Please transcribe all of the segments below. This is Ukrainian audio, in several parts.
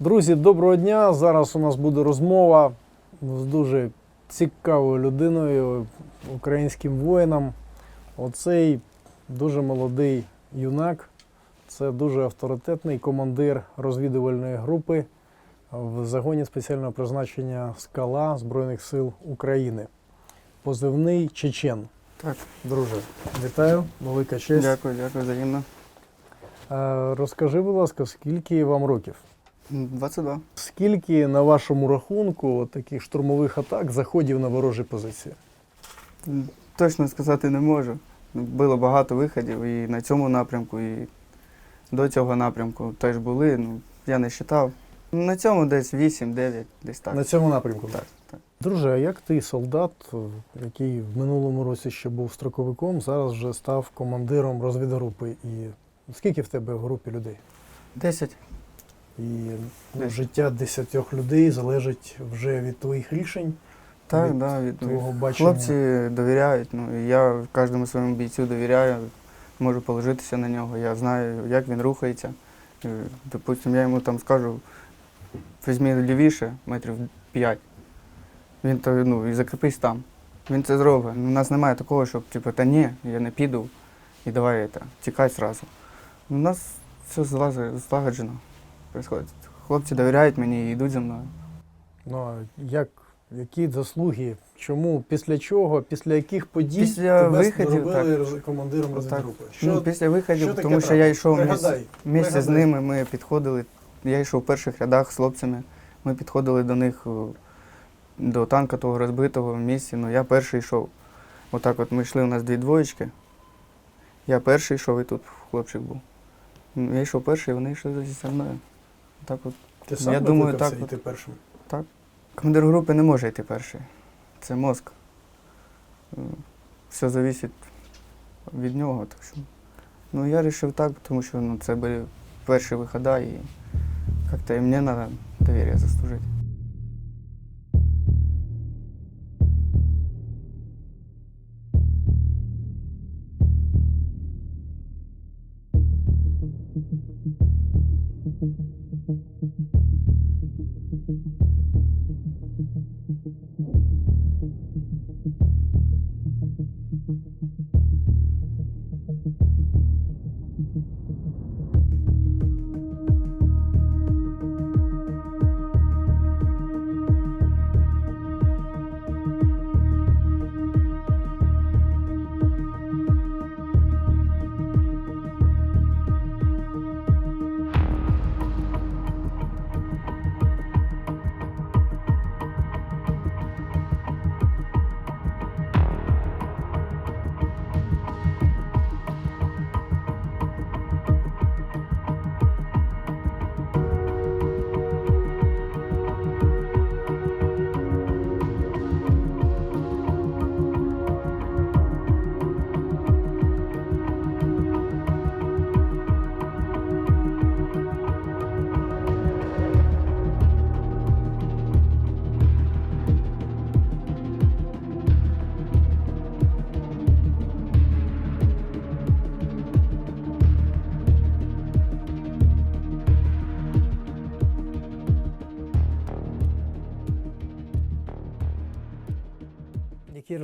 Друзі, доброго дня. Зараз у нас буде розмова з дуже цікавою людиною, українським воїном. Оцей дуже молодий юнак. Це дуже авторитетний командир розвідувальної групи в загоні спеціального призначення Скала Збройних сил України. Позивний Чечен. Так, Друже, вітаю, велика честь. дякую, дякую взаємно. Е, Розкажи, будь ласка, скільки вам років? М, 22. Скільки на вашому рахунку таких штурмових атак заходів на ворожі позиції? Точно сказати не можу. Було багато виходів і на цьому напрямку, і до цього напрямку теж були. Ну, я не вважав. На цьому десь 8-9, десь так. На цьому напрямку. Так, так. Друже, а як ти, солдат, який в минулому році ще був строковиком, зараз вже став командиром розвідгрупи? І скільки в тебе в групі людей? 10. І ну, життя десятьох людей залежить вже від твоїх рішень, Так, Від да, від, твого бачення. Хлопці довіряють. Ну, я кожному своєму бійцю довіряю, можу положитися на нього. Я знаю, як він рухається. І, Допустим, я йому там скажу, візьми лівіше, метрів 5. Він то, ну, і закріпись там. Він це зробить. У нас немає такого, щоб типу, та ні, я не піду і давай це, тікай зразу. У нас все злагоджено. Происходить. Хлопці довіряють мені і йдуть за мною. Ну а як, які заслуги, чому, після чого, після яких подій Після тебе виходів, зробили роз- командиром розвідгрупи? ну, після виходів, таке тому що я трапилось? йшов міс- Місце з Пригадай. ними ми підходили. Я йшов в перших рядах з хлопцями. Ми підходили до них о, до танка того розбитого в місці. Ну я перший йшов. Отак от ми йшли, у нас дві двоєчки. Я перший йшов і тут хлопчик був. Ну, Я йшов перший, вони йшли зі мною. Так от. Ти сам Я думаю, так от. йти першим? Командир групи не може йти перший. Це мозк. Все залежить від нього. Так що. Ну, я вирішив так, тому що ну, це були перші виходи і як-то і мені треба довір'я заслужити.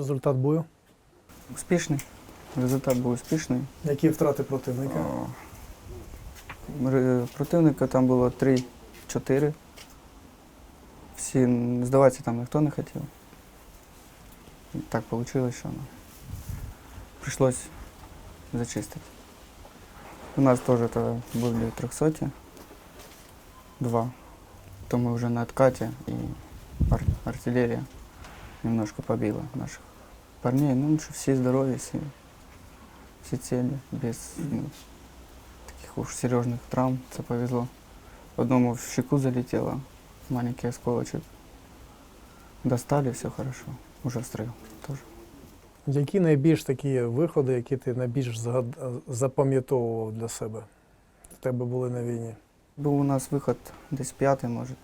Результат бою? Успішний. Результат був успішний. Які втрати противника? О, Противника там було 3-4. Всі здаватися там ніхто не хотів. І Так вийшло, що ну, прийшлось зачистити. У нас теж були 300, два. То ми вже на откаті і артилерія немножко побила наших парней. Ну, що всі здорові, всі, всі цілі, без ну, таких уж серьезных травм, це повезло. Одному в щеку залетело, маленький осколочек. Достали, все хорошо. Уже встрел тоже. Які найбільш такі виходи, які ти найбільш запам'ятовував для себе? В тебе були на війні? Був у нас виход десь п'ятий, може.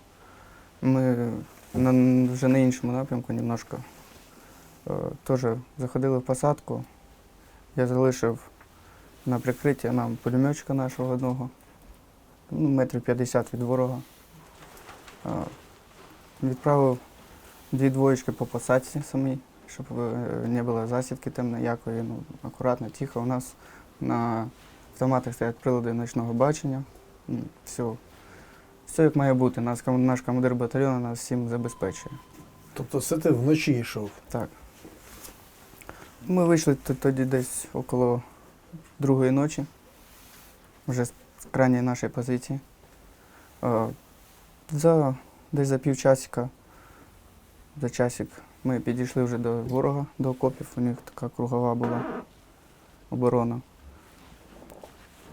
Ми на, вже на іншому напрямку немножко теж заходили в посадку. Я залишив на прикриття нам пулеметчика нашого одного, ну, метрів 50 від ворога. Е, Відправив дві двоєчки по посадці самій, щоб е, не було засідки там ніякої. Ну, акуратно, тихо. У нас на автоматах стоять прилади ночного бачення. Все, все як має бути. Нас, наш командир батальйону нас всім забезпечує. Тобто це ти вночі йшов. Так. Ми вийшли тоді десь около другої ночі, вже з крайньої нашої позиції. За, десь за півчасика, за часик, ми підійшли вже до ворога, до окопів. У них така кругова була оборона.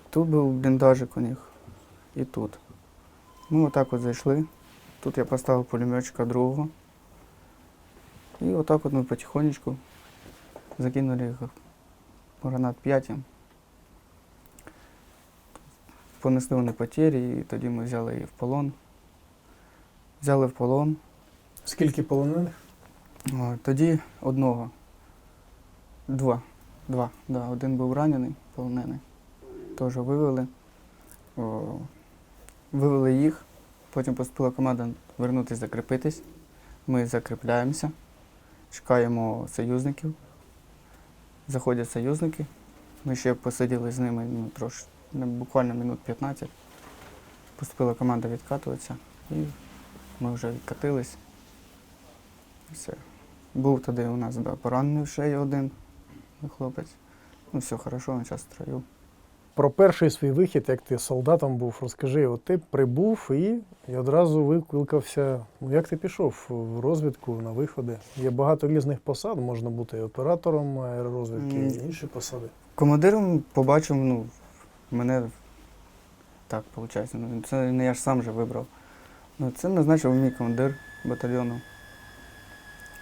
Тут був бліндажик у них і тут. Ми отак от зайшли. Тут я поставив пулеметчика другого. І отак от ми потихонечку закинули гранат 5. Понесли вони потері, і тоді ми взяли її в полон. Взяли в полон. Скільки полонених? О, Тоді одного. Два. Два. Да, один був ранений, полонений. Теж вивели. О, вивели їх. Потім поступила команда вернутися закріпитись. Ми закріпляємося, чекаємо союзників. Заходять союзники. Ми ще посиділи з ними ну, трошки, ну, буквально минут 15. Поступила команда відкатуватися і ми вже відкатились. Все. Був тоді у нас да, поранений в шею один хлопець. Ну, все хорошо, він зараз в строю. Про перший свій вихід, як ти солдатом був, розкажи. От ти прибув і, і одразу викликався. Ну як ти пішов в розвідку на виходи? Є багато різних посад, можна бути і оператором аеророзвідки, і інші посади. Командиром побачив, ну, мене так виходить. Ну, це не я ж сам же вибрав. Ну, це назначив мій командир батальйону.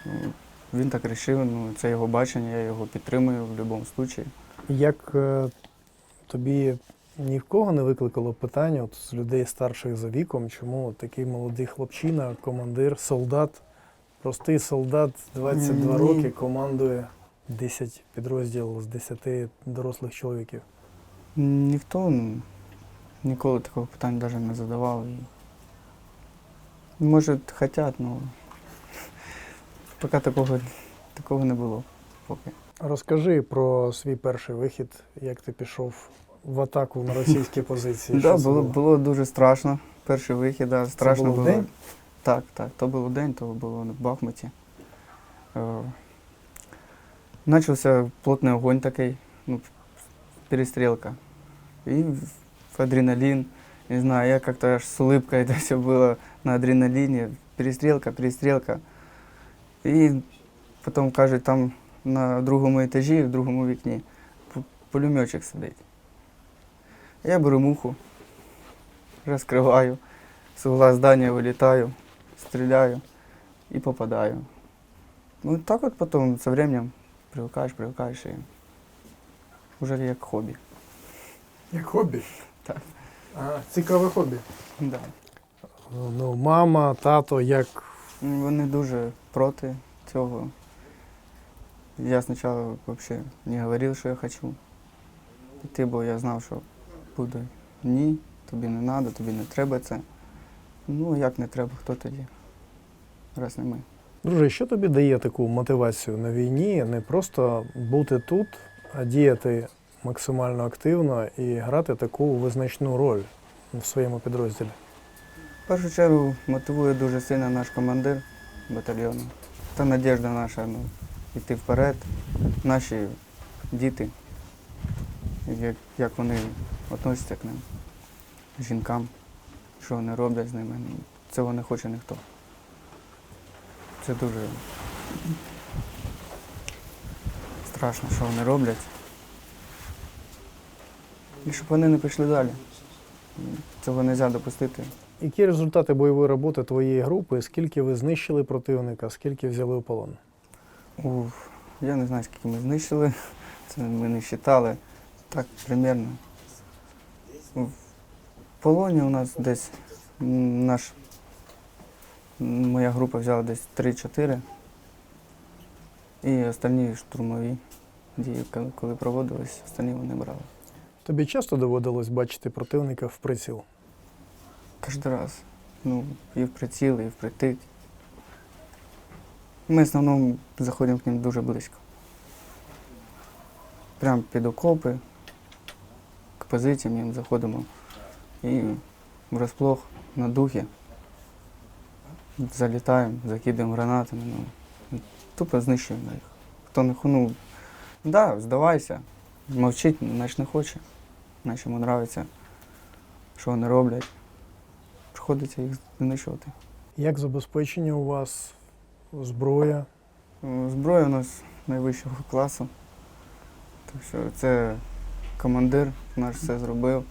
Ну, Він так вирішив, ну, це його бачення, я його підтримую в будь-якому випадку. Як е, тобі ні в кого не викликало питання от, з людей старших за віком, чому такий молодий хлопчина, командир, солдат, простий солдат, 22 Ні. роки, командує 10 підрозділів з 10 дорослих чоловіків. Ніхто ну, ніколи такого питання навіть не задавав. І... Може, хочуть, але поки такого, такого не було. Поки. Розкажи про свій перший вихід, як ти пішов в атаку на російські позиції. Да, Що це було, було дуже страшно. Перший вихід, да, страшно було було. вдень? Так, так. То було день, то було в Бахмуті. Е, Почався плотний огонь такий, ну, перестрілка. І в адреналин. Не знаю, я как-то аж с улыбкой это все было на адреналине. Перестрелка, перестрелка. І потім кажуть, там на другому етажі, в другому вікні, пу- пулеметчик сидить. Я беру муху, розкриваю, з угла здання вилітаю, стріляю і попадаю. Ну так от потім з часом привикаєш, привикаєш і вже як хобі. Як хобі? Так. А, цікаве хобі. Да. Ну, мама, тато, як Вони дуже проти цього. Я спочатку взагалі не говорив, що я хочу піти, бо я знав, що буде ні, тобі не треба, тобі не треба це. Ну, як не треба, хто тоді? Раз не ми. Друже, що тобі дає таку мотивацію на війні? Не просто бути тут, а діяти максимально активно і грати таку визначну роль в своєму підрозділі. В першу чергу мотивує дуже сильно наш командир батальйону. Та надіжда наша ну, йти вперед. Наші діти, як, як вони відносяться к ним, жінкам, що вони роблять з ними. Цього не хоче ніхто. Це дуже страшно, що вони роблять. І щоб вони не пішли далі. Цього не можна допустити. Які результати бойової роботи твоєї групи? Скільки ви знищили противника, скільки взяли у полон? Уф, я не знаю, скільки ми знищили. Це ми не вважали. Так, примерно. В полоні у нас десь наш, моя група взяла десь 3-4. І останні штурмові дії, коли- проводились, останні вони брали. Тобі часто доводилось бачити противника в приціл? Кожен раз. Ну, і в приціл, і в притик. Ми в основному заходимо к ним дуже близько. Прямо під окопи, позиціям заходимо і врозплох на духі. Залітаємо, закидаємо гранатами, ну, тупо знищуємо їх. Хто не ну, да, здавайся, мовчить, значить не хоче, значить йому подобається, що вони роблять. Приходиться їх знищувати. Як забезпечення у вас зброя? Зброя у нас найвищого класу. Так що це командир наш все зробив.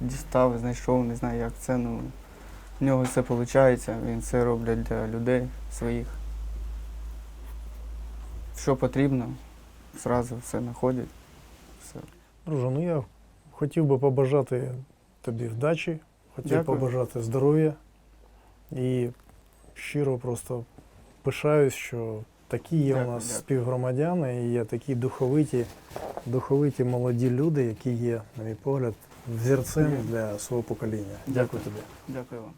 Дістав, знайшов, не знаю як це. Ну, в нього все виходить, він все робить для людей своїх. Що потрібно, зразу все знаходять. Все. Друже, ну я хотів би побажати тобі вдачі, хотів Дякую. побажати здоров'я і щиро просто пишаюсь, що такі є Дякую, у нас співгромадяни і є такі духовиті, духовиті молоді люди, які є, на мій погляд, взірцем для свого покоління. Дякую тобі. Дякую вам.